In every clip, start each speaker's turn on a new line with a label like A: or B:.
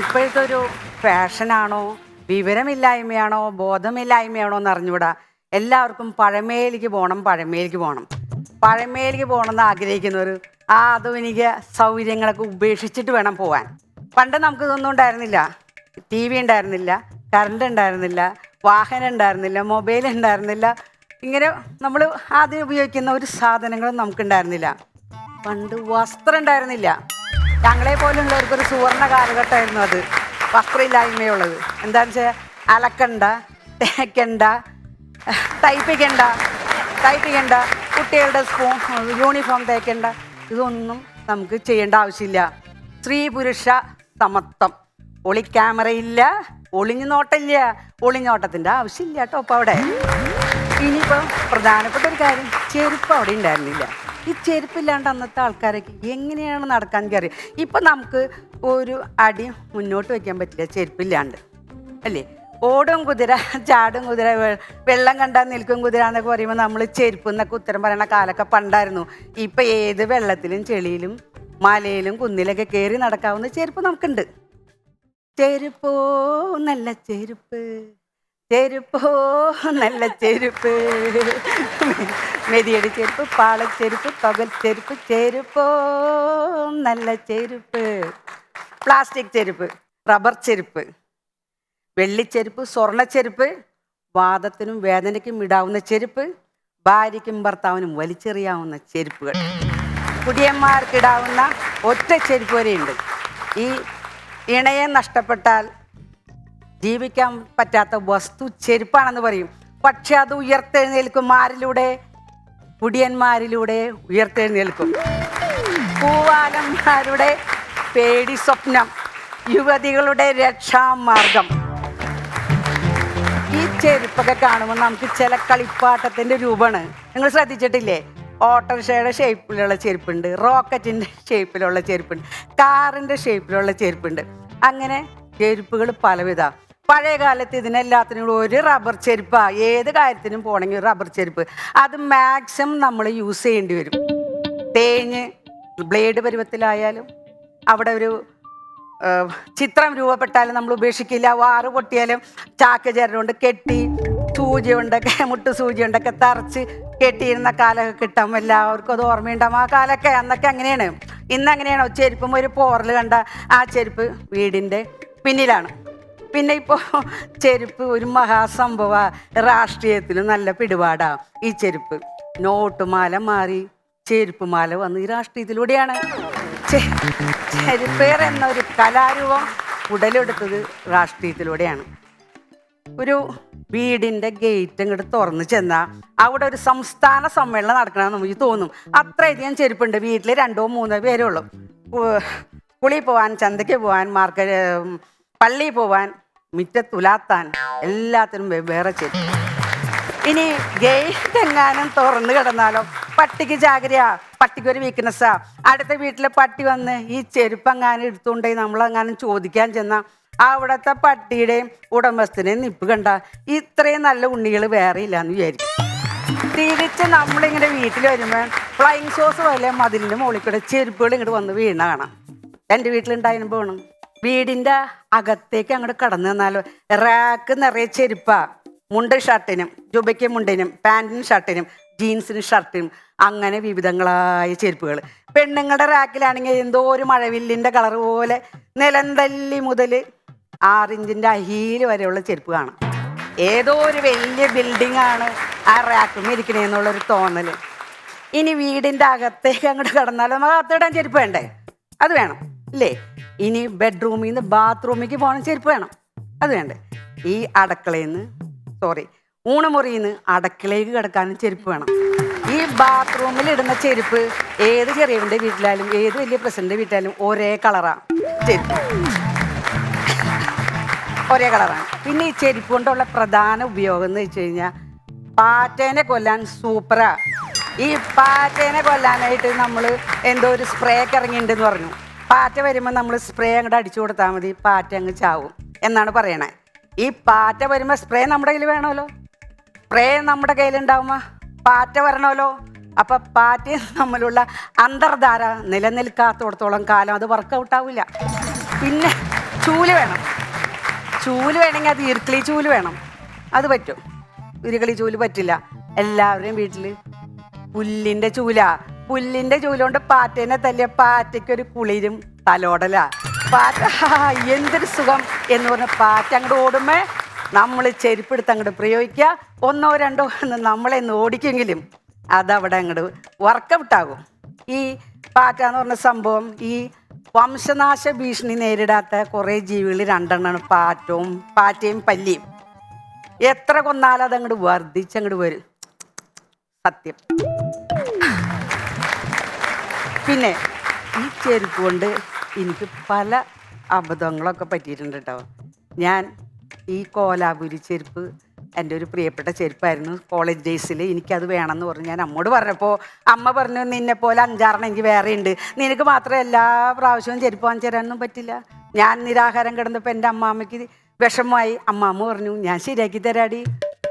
A: ഇപ്പോഴത്തെ ഒരു ഫാഷനാണോ? വിവരമില്ലായ്മയാണോ? ബോധമില്ലായ്മയാണോ എന്ന് അറിഞ്ഞുകൂടാ എല്ലാവർക്കും പഴമയിലേക്ക് പോകണം പഴമയിലേക്ക് പോകണം പഴമയിലേക്ക് പോകണം എന്ന് ആഗ്രഹിക്കുന്നവർ ആ ആധുനിക സൗകര്യങ്ങളൊക്കെ ഉപേക്ഷിച്ചിട്ട് വേണം പോകാൻ പണ്ട് നമുക്ക് ഇതൊന്നും ഉണ്ടായിരുന്നില്ല. ടി വി ഉണ്ടായിരുന്നില്ല കറണ്ട് ഉണ്ടായിരുന്നില്ല വാഹനം ഉണ്ടായിരുന്നില്ല മൊബൈൽ ഉണ്ടായിരുന്നില്ല. ഇങ്ങനെ നമ്മൾ ആദ്യം ഉപയോഗിക്കുന്ന ഒരു സാധനങ്ങളും നമുക്കുണ്ടായിരുന്നില്ല. പണ്ട് വസ്ത്രം ഉണ്ടായിരുന്നില്ല. ഞങ്ങളെ പോലുള്ളവർക്ക് ഒരു സുവർണ കാലഘട്ടമായിരുന്നു അത്. വസ്ത്രമില്ലായ്മയുള്ളത് എന്താണെന്ന് വെച്ചാൽ അലക്കണ്ട തേക്കണ്ട തയ്പ്പിക്കണ്ട തയ്പ്പിക്കണ്ട കുട്ടികളുടെ സ്കൂൾ യൂണിഫോം തേക്കണ്ട ഇതൊന്നും നമുക്ക് ചെയ്യേണ്ട ആവശ്യമില്ല. സ്ത്രീ പുരുഷ സമത്വം. ഒളി ക്യാമറയില്ല ഒളിഞ്ഞു നോട്ടമില്ല. ഒളിഞ്ഞോട്ടത്തിന്റെ ആവശ്യമില്ല കേട്ടോ അപ്പോൾ അവിടെ. ഇനിയിപ്പോൾ പ്രധാനപ്പെട്ട ഒരു കാര്യം ചെരുപ്പ് അവിടെ ഉണ്ടായിരുന്നില്ല. ഈ ചെരുപ്പില്ലാണ്ട് അന്നത്തെ ആൾക്കാരൊക്കെ എങ്ങനെയാണ് നടക്കാൻ കയറി ഇപ്പം നമുക്ക് ഒരു അടി മുന്നോട്ട് വയ്ക്കാൻ പറ്റില്ല ചെരുപ്പില്ലാണ്ട്. അല്ലേ? ഓടും കുതിര ചാടും കുതിര വെള്ളം കണ്ടാൽ നിൽക്കും കുതിര എന്നൊക്കെ പറയുമ്പോൾ നമ്മൾ ചെരുപ്പ് എന്നൊക്കെ ഉത്തരം പറയണ കാലൊക്കെ പണ്ടായിരുന്നു. ഇപ്പം ഏത് വെള്ളത്തിലും ചെളിയിലും മലയിലും കുന്നിലൊക്കെ കയറി നടക്കാവുന്ന ചെരുപ്പ് നമുക്കുണ്ട്. ചെരുപ്പോ നല്ല ചെരുപ്പ് ചെരുപ്പോ നല്ല ചെരുപ്പ്. മെതിയടി ചെരുപ്പ് പാളച്ചെരുപ്പ് പകൽ ചെരുപ്പ് ചെരുപ്പോ നല്ല ചെരുപ്പ്. പ്ലാസ്റ്റിക് ചെരുപ്പ് റബ്ബർ ചെരുപ്പ് വെള്ളിച്ചെരുപ്പ് സ്വർണച്ചെരുപ്പ് വാദത്തിനും വേദനയ്ക്കും ഇടാവുന്ന ചെരുപ്പ് ഭാര്യയ്ക്കും ഭർത്താവിനും വലിച്ചെറിയാവുന്ന ചെരുപ്പുകൾ. കുടിയന്മാർക്കിടാവുന്ന ഒറ്റ ചെരുപ്പ് വരെയുണ്ട്. ഈ ഇണയെ നഷ്ടപ്പെട്ടാൽ ജീവിക്കാൻ പറ്റാത്ത വസ്തു ചെരുപ്പാണെന്ന് പറയും. പക്ഷെ അത് ഉയർത്തെഴുന്നേൽക്കും ആരിലൂടെ? കുടിയന്മാരിലൂടെ ഉയർത്തെഴുന്നേൽക്കും. പൂവാലന്മാരുടെ പേടി സ്വപ്നം യുവതികളുടെ രക്ഷാമാർഗം. ഈ ചെരുപ്പൊക്കെ കാണുമ്പോൾ നമുക്ക് ചില കളിപ്പാട്ടത്തിന്റെ രൂപമാണ്. നിങ്ങൾ ശ്രദ്ധിച്ചിട്ടില്ലേ? ഓട്ടോറിക്ഷയുടെ ഷേപ്പിലുള്ള ചെരുപ്പുണ്ട് റോക്കറ്റിന്റെ ഷേപ്പിലുള്ള ചെരുപ്പുണ്ട് കാറിന്റെ ഷേപ്പിലുള്ള ചെരുപ്പുണ്ട്. അങ്ങനെ ചെരുപ്പുകൾ പലവിധ. പഴയ കാലത്ത് ഇതിനെല്ലാത്തിനും ഒരു റബ്ബർ ചെരുപ്പാ. ഏത് കാര്യത്തിനും പോകണമെങ്കിൽ റബ്ബർ ചെരുപ്പ്. അത് മാക്സിമം നമ്മൾ യൂസ് ചെയ്യേണ്ടി വരും. തേഞ്ഞ് ബ്ലേഡ് പരുവത്തിലായാലും അവിടെ ഒരു ചിത്രം രൂപപ്പെട്ടാലും നമ്മൾ ഉപേക്ഷിക്കില്ല. വാറ് പൊട്ടിയാലും ചാക്ക് ചരടുകൊണ്ട് കെട്ടി സൂചി കൊണ്ടൊക്കെ മുട്ട് സൂചി കൊണ്ടൊക്കെ തറച്ച് കെട്ടിയിരുന്ന കാലമൊക്കെ കിട്ടാം എല്ലാവർക്കും അത് ഓർമ്മയുണ്ടാവും. ആ കാലമൊക്കെ അന്നൊക്കെ അങ്ങനെയാണ്. ഇന്ന് അങ്ങനെയാണോ? ചെരുപ്പും ഒരു പോറൽ കണ്ട ആ ചെരുപ്പ് വീടിന്റെ പിന്നിലാണ്. പിന്നെ ഇപ്പോൾ ചെരുപ്പ് ഒരു മഹാസംഭവ. രാഷ്ട്രീയത്തിൽ നല്ല പിടിപാടാ ഈ ചെരുപ്പ്. നോട്ടുമാല മാറി ചെരുപ്പ് മാല വന്ന് ഈ രാഷ്ട്രീയത്തിലൂടെയാണ്. ചെരുപ്പേർ എന്നൊരു കലാരൂപം ഉടലെടുത്തത് രാഷ്ട്രീയത്തിലൂടെയാണ്. ഒരു വീടിന്റെ ഗേറ്റ് ഇങ്ങോട്ട് തുറന്ന് ചെന്നാൽ അവിടെ ഒരു സംസ്ഥാന സമ്മേളനം നടക്കണമെന്ന് നമുക്ക് തോന്നും. അത്രയധികം ചെരുപ്പുണ്ട് വീട്ടിൽ രണ്ടോ മൂന്നോ പേരേ ഉള്ളൂ. കുളി പോവാൻ ചന്തയ്ക്ക് പോവാൻ മാർക്കറ്റ് പള്ളിയിൽ പോവാൻ മിറ്റത്തുലാത്താൻ എല്ലാത്തിനും വെവ്വേറെ ചെയ്തു. ഇനി ഗേറ്റ് എങ്ങാനും തുറന്നു കിടന്നാലോ? പട്ടിക്ക് ജാഗ്രയാ. പട്ടിക്ക് ഒരു വീക്ക്നെസ്സാ അടുത്ത വീട്ടിലെ പട്ടി വന്ന് ഈ ചെരുപ്പങ്ങാനും എടുത്തുകൊണ്ടേ നമ്മളെങ്ങാനും ചോദിക്കാൻ ചെന്ന അവിടുത്തെ പട്ടിയുടെയും ഉടമസ്ഥനെയും നിപ്പ് കണ്ട? ഇത്രയും നല്ല ഉണ്ണികൾ വേറെ ഇല്ലാന്ന് വിചാരിക്കും. തിരിച്ച് നമ്മളിങ്ങനെ വീട്ടിൽ വരുമ്പോൾ ഫ്ലൈങ് ഷോസ് പോലെ മതിലിന്റെ മുകളിൽ കൂടെ ചെരുപ്പുകൾ ഇങ്ങോട്ട് വന്ന് വീണ കാണാം. എന്റെ വീട്ടിലുണ്ടായിരുന്നു പോകണം വീടിന്റെ അകത്തേക്ക് അങ്ങോട്ട് കടന്നു തന്നാലോ റാക്ക് നിറയെ ചെരുപ്പാ. മുണ്ട് ഷർട്ടിനും ജുബയ്ക്ക് മുണ്ടിനും പാന്റിനും ഷർട്ടിനും ജീൻസിനും ഷർട്ടിനും അങ്ങനെ വിവിധങ്ങളായ ചെരുപ്പുകൾ പെണ്ണുങ്ങളുടെ റാക്കിലാണെങ്കിൽ എന്തോ ഒരു മഴവില്ലിന്റെ കളർ പോലെ നിലന്തല്ലി മുതൽ ആറിഞ്ചിന്റെ അഹീൽ വരെയുള്ള ചെരുപ്പ് കാണാം. ഏതോ ഒരു വലിയ ബിൽഡിംഗ് ആണ് ആ റാക്കും ഇരിക്കണേന്നുള്ളൊരു തോന്നൽ ഇനി വീടിന്റെ അകത്തേക്ക് അങ്ങോട്ട് കടന്നാലും? നമ്മൾ അകത്തിടാൻ ചെരുപ്പ് വേണ്ടേ? അത് വേണം ഇല്ലേ? ഇനി ബെഡ്റൂമിൽ നിന്ന് ബാത്റൂമിലേക്ക് പോകണം. ചെരുപ്പ് വേണം. അത് വേണ്ടേ. ഈ അടുക്കളയിൽ നിന്ന് സോറി ഊണമുറിയിൽ നിന്ന് അടുക്കളയിലേക്ക് കിടക്കാനും ചെരുപ്പ് വേണം. ഈ ബാത്റൂമിൽ ഇടുന്ന ചെരുപ്പ് ഏത് ചെറിയവന്റെ വീട്ടിലായാലും ഏത് വലിയ പ്രസിഡന്റ് വീട്ടിലായാലും ഒരേ കളറാണ് ചെരുപ്പ്. ഒരേ കളറാണ് പിന്നെ ഈ ചെരുപ്പ് കൊണ്ടുള്ള പ്രധാന ഉപയോഗം എന്ന് വെച്ച് കഴിഞ്ഞാൽ പാറ്റേനെ കൊല്ലാൻ സൂപ്പറാ ഈ പാറ്റേനെ കൊല്ലാനായിട്ട് നമ്മൾ എന്തോ ഒരു സ്പ്രേ ഒക്കെ ഇറങ്ങിയിട്ടുണ്ടെന്ന് പറഞ്ഞു. പാറ്റ വരുമ്പോൾ നമ്മൾ സ്പ്രേ അങ്ങോട്ട് അടിച്ചു കൊടുത്താൽ മതി പാറ്റ അങ്ങ് ചാവും എന്നാണ് പറയണേ. ഈ പാറ്റ വരുമ്പോൾ സ്പ്രേ നമ്മുടെ കയ്യിൽ വേണമല്ലോ സ്പ്രേ നമ്മുടെ കയ്യിലുണ്ടാവുമ്പോൾ പാറ്റ വരണമല്ലോ അപ്പം പാറ്റയും തമ്മിലുള്ള അന്തർധാര നിലനിൽക്കാത്തോടത്തോളം കാലം അത് വർക്കൗട്ട് ആവില്ല പിന്നെ ചൂൽ വേണം. ചൂൽ വേണമെങ്കിൽ അത് ഇരുക്കളി ചൂൽ വേണം. അത് പറ്റും. ഈർക്കിളി ചൂൽ പറ്റില്ല. എല്ലാവരുടെയും വീട്ടിൽ പുല്ലിന്റെ ചൂല. പുല്ലിന്റെ ജോലി കൊണ്ട് പാറ്റേനെ തല്ലിയ പാറ്റയ്ക്ക് ഒരു കുളിരും തലോടല. പാറ്റ എന്തൊരു സുഖം എന്ന് പറഞ്ഞ പാറ്റ അങ്ങോട്ട് ഓടുമ്പേ നമ്മൾ ചെരുപ്പെടുത്ത് അങ്ങോട്ട് പ്രയോഗിക്കുക ഒന്നോ രണ്ടോ എന്ന് നമ്മളെ ഒന്ന് ഓടിക്കെങ്കിലും അതവിടെ അങ്ങോട്ട് വർക്കൗട്ടാകും. ഈ പാറ്റ എന്ന് പറഞ്ഞ സംഭവം ഈ വംശനാശ ഭീഷണി നേരിടാത്ത കുറേ ജീവികൾ രണ്ടെണ്ണമാണ് പാറ്റവും പാറ്റയും പല്ലിയും. എത്ര കൊന്നാലും അതങ്ങോട്ട് വർദ്ധിച്ചങ്ങോട്ട് വരും. സത്യം. പിന്നെ ഈ ചെരുപ്പ് കൊണ്ട് എനിക്ക് പല അബദ്ധങ്ങളൊക്കെ പറ്റിയിട്ടുണ്ട് കേട്ടോ ഞാൻ ഈ കോലാപുരി ചെരുപ്പ് എന്റെ ഒരു പ്രിയപ്പെട്ട ചെരുപ്പായിരുന്നു കോളേജ് ഡേയ്സിൽ എനിക്കത് വേണമെന്ന് പറഞ്ഞു. ഞാൻ അമ്മോട് പറഞ്ഞപ്പോൾ അമ്മ പറഞ്ഞു നിന്നെ പോലെ അഞ്ചാറെണ്ണം എനിക്ക് വേറെ ഉണ്ട്. നിനക്ക് മാത്രം എല്ലാ പ്രാവശ്യവും ചെരുപ്പ് വാങ്ങിച്ചു തരാനൊന്നും പറ്റില്ല. ഞാൻ നിരാഹാരം കിടന്നപ്പോൾ എന്റെ അമ്മാമ്മയ്ക്ക് വിഷമമായി. അമ്മാമ്മ പറഞ്ഞു ഞാൻ ശരിയാക്കി തരാടി.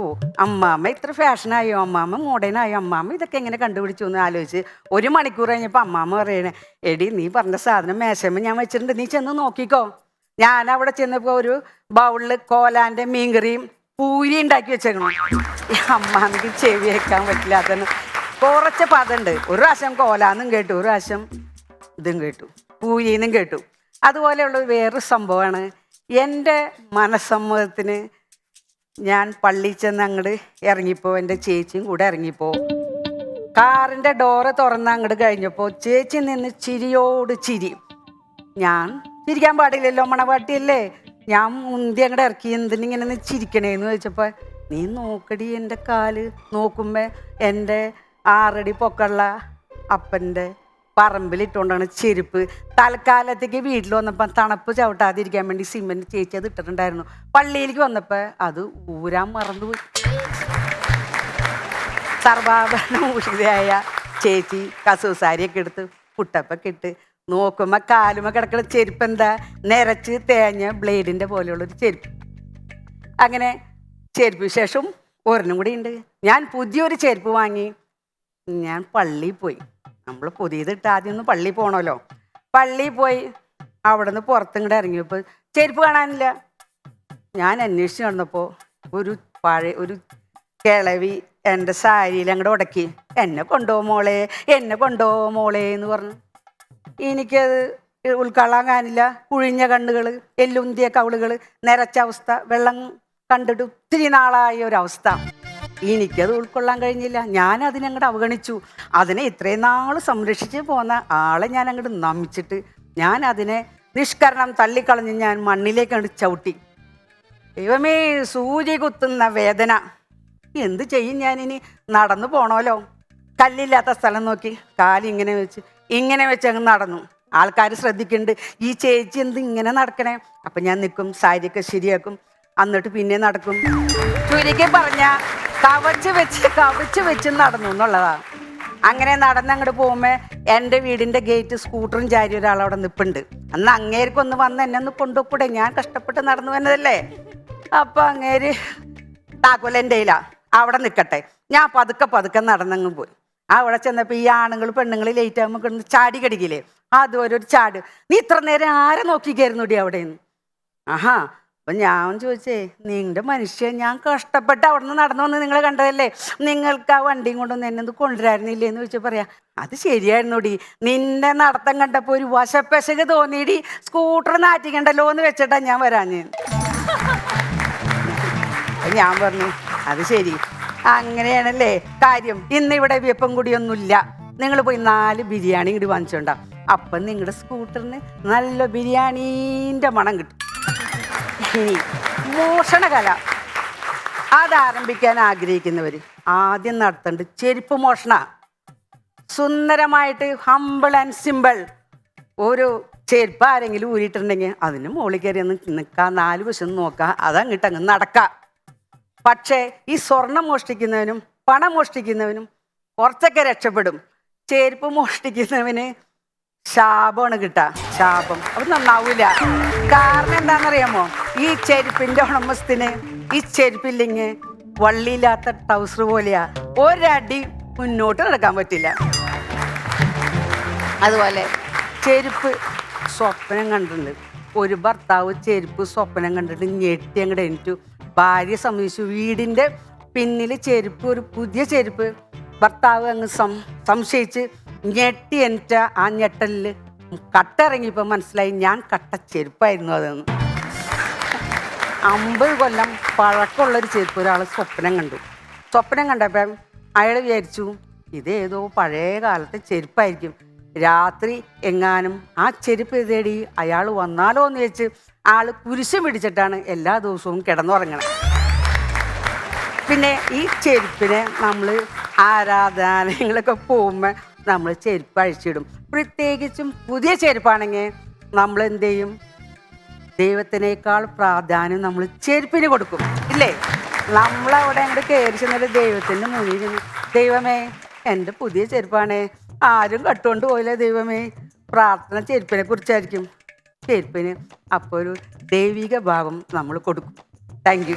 A: ഓ അമ്മാമ്മ ഇത്ര ഫാഷനായോ അമ്മാമ്മ മോഡേണായോ അമ്മാമ്മ ഇതൊക്കെ എങ്ങനെ കണ്ടുപിടിച്ചു എന്ന് ആലോചിച്ച് ഒരു മണിക്കൂർ കഴിഞ്ഞപ്പോൾ അമ്മാമ്മ പറയണേ എടി നീ പറഞ്ഞ സാധനം മേശമ്മ ഞാൻ വെച്ചിട്ടുണ്ട്. നീ ചെന്ന് നോക്കിക്കോ. ഞാൻ അവിടെ ചെന്നപ്പോൾ ഒരു ബൗളിൽ കോലാന്റെ മീൻകറിയും പൂരി ഉണ്ടാക്കി വെച്ചേക്കണം. അമ്മാമ്മക്ക് ചെവി വെക്കാൻ പറ്റില്ല അതന്നെ കുറച്ച് പദമുണ്ട് ഒരു പ്രാവശ്യം കോലാന്നും കേട്ടു ഒരു പ്രാവശ്യം ഇതും കേട്ടു പൂരിന്നും കേട്ടു. അതുപോലെയുള്ള വേറൊരു സംഭവമാണ്. എന്റെ മനസ്സമ്മതത്തിന് ഞാൻ പള്ളിയിൽ ചെന്ന് അങ്ങോട്ട് ഇറങ്ങിപ്പോ എന്റെ ചേച്ചിയും കൂടെ ഇറങ്ങിപ്പോ. കാറിന്റെ ഡോറ് തുറന്ന് അങ്ങോട്ട് കഴിഞ്ഞപ്പോൾ ചേച്ചി നിന്ന് ചിരിയോട് ചിരി. ഞാൻ ചിരിക്കാൻ പാടില്ലല്ലോ മണവാട്ടിയല്ലേ ഞാൻ മുന്തി അങ്ങോട്ട് ഇറക്കി എന്തിനിങ്ങനെ നിന്ന് ചിരിക്കണേന്ന് ചോദിച്ചപ്പോൾ നീ നോക്കടി എന്റെ കാൽ നോക്കുമ്പോൾ എന്റെ ആറടി പൊക്കള്ള അപ്പന്റെ പറമ്പിലിട്ടുകൊണ്ടാണ് ചെരുപ്പ്. തൽക്കാലത്തേക്ക് വീട്ടിൽ വന്നപ്പോൾ തണുപ്പ് ചവിട്ടാതിരിക്കാൻ വേണ്ടി സിമെന്റ് ചേച്ചി അത് ഇട്ടിട്ടുണ്ടായിരുന്നു. പള്ളിയിലേക്ക് വന്നപ്പോൾ അത് ഊരാൻ മറന്നുപോയി. സർവാഭരണഭൂഷിതയായ ചേച്ചി കസൂസാരിയൊക്കെ എടുത്ത് പുട്ടപ്പൊക്കെ ഇട്ട് നോക്കുമ്പോൾ കാലുമ കിടക്കുന്ന ചെരുപ്പ് എന്താ നിരച്ച് തേഞ്ഞ ബ്ലേഡിന്റെ പോലെയുള്ളൊരു ചെരുപ്പ്. അങ്ങനെ ചെരുപ്പ് വിശേഷം ഒരെണ്ണം കൂടി ഉണ്ട് ഞാൻ പുതിയൊരു ചെരുപ്പ് വാങ്ങി. ഞാൻ പള്ളിയിൽ പോയി. നമ്മൾ പുതിയതിട്ട് ആദ്യം ഒന്ന് പള്ളി പോകണമല്ലോ പള്ളി പോയി അവിടെ നിന്ന് പുറത്തിങ്ങോട്ട് ഇറങ്ങിയപ്പോൾ ചെരുപ്പ് കാണാനില്ല. ഞാൻ അന്വേഷിച്ച് നടന്നപ്പോൾ ഒരു പഴയ ഒരു കിളവി എന്റെ സാരിയിൽ അങ്ങോട്ട് ഉടക്കി എന്നെ കൊണ്ടോ മോളെ എന്നെ കൊണ്ടോ മോളെ എന്ന് പറഞ്ഞു. എനിക്കത് ഉൾക്കൊള്ളാൻ കാനില്ല കുഴിഞ്ഞ കണ്ണുകൾ എല്ലുന്തിയ കവിളുകൾ നിരച്ച അവസ്ഥ വെള്ളം കണ്ടിട്ട് ഒത്തിരി നാളായ ഒരവസ്ഥ എനിക്കത് ഉൾക്കൊള്ളാൻ കഴിഞ്ഞില്ല. ഞാൻ അതിനങ്ങോട്ട് അവഗണിച്ചു. അതിനെ ഇത്രയും നാൾ സംരക്ഷിച്ച് പോന്ന ആളെ ഞാൻ അങ്ങോട്ട് നമിച്ചിട്ട് ഞാൻ അതിനെ നിഷ്കരണം തള്ളിക്കളഞ്ഞ് ഞാൻ മണ്ണിലേക്ക് അങ്ങോട്ട് ചവിട്ടി. ദൈവമേ സൂര്യ കുത്തുന്ന വേദന. എന്ത് ചെയ്യും ഞാനിനി? നടന്നു പോണോലോ? കല്ലില്ലാത്ത സ്ഥലം നോക്കി. കാലിങ്ങനെ വെച്ച് ഇങ്ങനെ വെച്ച് അങ്ങ് നടന്നു. ആൾക്കാർ ശ്രദ്ധിക്കുന്നുണ്ട് ഈ ചേച്ചി എന്ത് ഇങ്ങനെ നടക്കണേ? അപ്പം ഞാൻ നിൽക്കും സാരിയൊക്കെ ശരിയാക്കും. എന്നിട്ട് പിന്നെ നടക്കും. ചുരുക്കി പറഞ്ഞ കവച്ച് വെച്ച് കവച്ച് വെച്ച് നടന്നു എന്നുള്ളതാണ്. അങ്ങനെ നടന്നങ്ങോട്ട് പോകുമ്പോൾ എന്റെ വീടിന്റെ ഗേറ്റ് സ്കൂട്ടറും ചാരി ഒരാളവിടെ നിൽപ്പുണ്ട് അന്ന് അങ്ങേർക്കൊന്ന് വന്ന് എന്നെ ഒന്ന് കൊണ്ടുപോയി ഞാൻ കഷ്ടപ്പെട്ട് നടന്നു വന്നതല്ലേ? അപ്പം അങ്ങേര് കയ്യിലാ അവിടെ നിൽക്കട്ടെ ഞാൻ പതുക്കെ പതുക്കെ നടന്നങ്ങ് പോയി. അവിടെ ചെന്നപ്പോൾ ഈ ആണുങ്ങൾ പെണ്ണുങ്ങൾ ലേറ്റ് ആകുമ്പോൾ കിടന്ന് ചാടി കടിക്കില്ലേ? അതുപോലെ ഒരു ചാട്. നീ ഇത്ര നേരം ആരെ നോക്കിക്കായിരുന്നു ഇടി അവിടെ നിന്ന് ആഹാ അപ്പം ഞാൻ ചോദിച്ചേ നിങ്ങളുടെ മനുഷ്യൻ ഞാൻ കഷ്ടപ്പെട്ട് അവിടെ നിന്ന് നടന്നു വന്ന് നിങ്ങൾ കണ്ടതല്ലേ? നിങ്ങൾക്ക് ആ വണ്ടിയും കൊണ്ടൊന്നും എന്നെ ഒന്ന് കൊണ്ടുവരായിരുന്നില്ലേ എന്ന് ചോദിച്ചാൽ പറയാം അത് ശരിയായിരുന്നുടി. നിന്റെ നടത്തം കണ്ടപ്പോൾ ഒരു വശപ്പശക് തോന്നിയിടി. സ്കൂട്ടർ നാറ്റിക്കണ്ടല്ലോ എന്ന് വെച്ചിട്ടാ ഞാൻ വരാഞ്ഞ്. ഞാൻ പറഞ്ഞു അത് ശരി. അങ്ങനെയാണല്ലേ കാര്യം. ഇന്ന് ഇവിടെ വിയപ്പം കൂടിയൊന്നുമില്ല. നിങ്ങൾ പോയി നാല് ബിരിയാണി ഇങ്ങോട്ട് വാങ്ങിച്ചോണ്ടാ. അപ്പം നിങ്ങളുടെ സ്കൂട്ടറിന് നല്ല ബിരിയാണീന്റെ മണം കിട്ടും. മോഷണകല അതാരംഭിക്കാൻ ആഗ്രഹിക്കുന്നവർ ആദ്യം നടത്തേണ്ടത് ചെരുപ്പ് മോഷണ. സുന്ദരമായിട്ട് ഹമ്പിൾ ആൻഡ് സിമ്പിൾ ഒരു ചെരുപ്പ് ആരെങ്കിലും ഊരിയിട്ടുണ്ടെങ്കിൽ അതിന് മുകളിൽ കയറി ഒന്ന് നിൽക്കുക നാല് വശം നോക്കുക അതങ്ങിട്ട് അങ്ങ് നടക്കുക പക്ഷേ ഈ സ്വർണം മോഷ്ടിക്കുന്നവനും പണം മോഷ്ടിക്കുന്നവനും കുറച്ചൊക്കെ രക്ഷപ്പെടും. ചെരുപ്പ് മോഷ്ടിക്കുന്നവന് ശാപമാണ് കിട്ടുക ശാപം. അത് നന്നാവൂല. കാരണം എന്താണെന്നറിയാമോ? ഈ ചെരുപ്പിന്റെ ഉടമസ്ഥന് ഈ ചെരുപ്പില്ലെങ്കിൽ വള്ളിയില്ലാത്ത ടൗസർ പോലെയാ. ഒരടി മുന്നോട്ട് നടക്കാൻ പറ്റില്ല. അതുപോലെ ചെരുപ്പ് സ്വപ്നം കണ്ടിട്ടുണ്ട്. ഒരു ഭർത്താവ് ചെരുപ്പ് സ്വപ്നം കണ്ടിട്ട് ഞെട്ടി അങ്ങോട്ട് എനിക്ക് ഭാര്യ സംബന്ധിച്ചു വീടിന്റെ പിന്നിൽ ചെരുപ്പ് ഒരു പുതിയ ചെരുപ്പ്. ഭർത്താവ് അങ്ങ് സം സംശയിച്ച് ഞെട്ടി എണീറ്റ ആ ഞെട്ടലിൽ കട്ടിറങ്ങിയപ്പോൾ മനസ്സിലായി ഞാൻ കട്ട ചെരുപ്പായിരുന്നു അതെന്ന്. അമ്പത് കൊല്ലം പഴക്കമുള്ളൊരു ചെരുപ്പ് ഒരാൾ സ്വപ്നം കണ്ടു. സ്വപ്നം കണ്ടപ്പം അയാൾ വിചാരിച്ചു ഇതേതോ പഴയ കാലത്തെ ചെരുപ്പായിരിക്കും. രാത്രി എങ്ങാനും ആ ചെരുപ്പ് തേടി അയാൾ വന്നാലോ എന്ന് വെച്ച് ആൾ കുരിശ് പിടിച്ചിട്ടാണ് എല്ലാ ദിവസവും കിടന്നുറങ്ങണത് പിന്നെ ഈ ചെരുപ്പിനെ നമ്മൾ ആരാധനാലയങ്ങളൊക്കെ പോകുമ്പോൾ നമ്മൾ ചെരുപ്പ് അഴിച്ചിടും. പ്രത്യേകിച്ചും പുതിയ ചെരുപ്പാണെങ്കിൽ നമ്മൾ എന്ത് ചെയ്യും? ദൈവത്തിനേക്കാൾ പ്രാധാന്യം നമ്മൾ ചെരുപ്പിന് കൊടുക്കും. ഇല്ലേ? നമ്മളവിടെ അങ്ങോട്ട് കയറി ചെന്നിട്ട് ദൈവത്തിന്റെ മുന്നിൽ ദൈവമേ എന്റെ പുതിയ ചെരുപ്പാണേ. ആരും കട്ടുകൊണ്ട് പോയില്ല ദൈവമേ. പ്രാർത്ഥന ചെരുപ്പിനെ കുറിച്ചായിരിക്കും. ചെരുപ്പിന് അപ്പോൾ ഒരു ദൈവിക ഭാവം നമ്മൾ കൊടുക്കും. Thank you